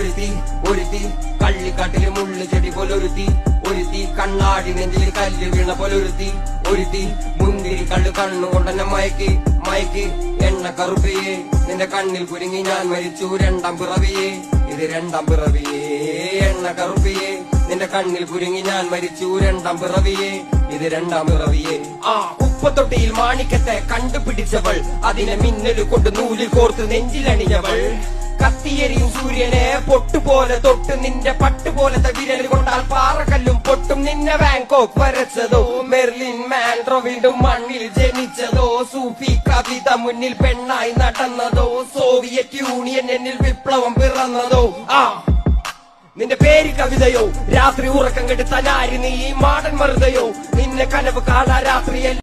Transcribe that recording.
ഒരുത്തി ഒരുത്തി. കള്ളിക്കാട്ടിൽ മുള്ളു ചെടി പോലൊരുത്തി. ഒരുത്തി കണ്ണാടി നെഞ്ചിൽ കല്ല് വീണ പോലൊരുത്തി. ഒരുത്തി മുന്തിരി കള്ളു കണ്ണുകൊണ്ടെന്നെ മയക്കി മയക്കി. എണ്ണ കറുപ്പിയെ നിന്റെ കണ്ണിൽ കുരുങ്ങി ഞാൻ മരിച്ചു രണ്ടാം പിറവിയെ. ഇത് രണ്ടാം പിറവിയേ. എണ്ണ കറുപ്പിയെ നിന്റെ കണ്ണിൽ കുരുങ്ങി ഞാൻ മരിച്ചു രണ്ടാം പിറവിയെ. ഇത് രണ്ടാം പിറവിയെ. ആ ഉപ്പത്തൊട്ടിയിൽ മാണിക്കത്തെ കണ്ടുപിടിച്ചവൾ അതിനെ മിന്നൽ കൊണ്ട് നൂലിൽ കോർത്ത് നെഞ്ചിലണിഞ്ഞവൾ. കത്തിയെരിയും സൂര്യനെ പൊട്ടുപോലെ തൊട്ട് നിന്റെ പട്ടുപോലത്തെ വിരൽ കൊണ്ടാൽ പാറക്കല്ലും പൊട്ടും നിന്നെ ബാങ്കോക്ക് വരച്ചതോ മെർലിൻ മാൻഡ്രോ വീണ്ടും മണ്ണിൽ ജനിച്ചതോ സൂഫി കവിത മുന്നിൽ പെണ്ണായി നടന്നതോ സോവിയറ്റ് യൂണിയൻ എന്നിൽ വിപ്ലവം പിറന്നതോ. ആ നിന്റെ പേര് കവിതയോ രാത്രി ഉറക്കം കെടുത്താൻ ആര് നീ മാടൻ മറുതയോ? നിന്നെ കനവ് കാണാ രാത്രിയല്ല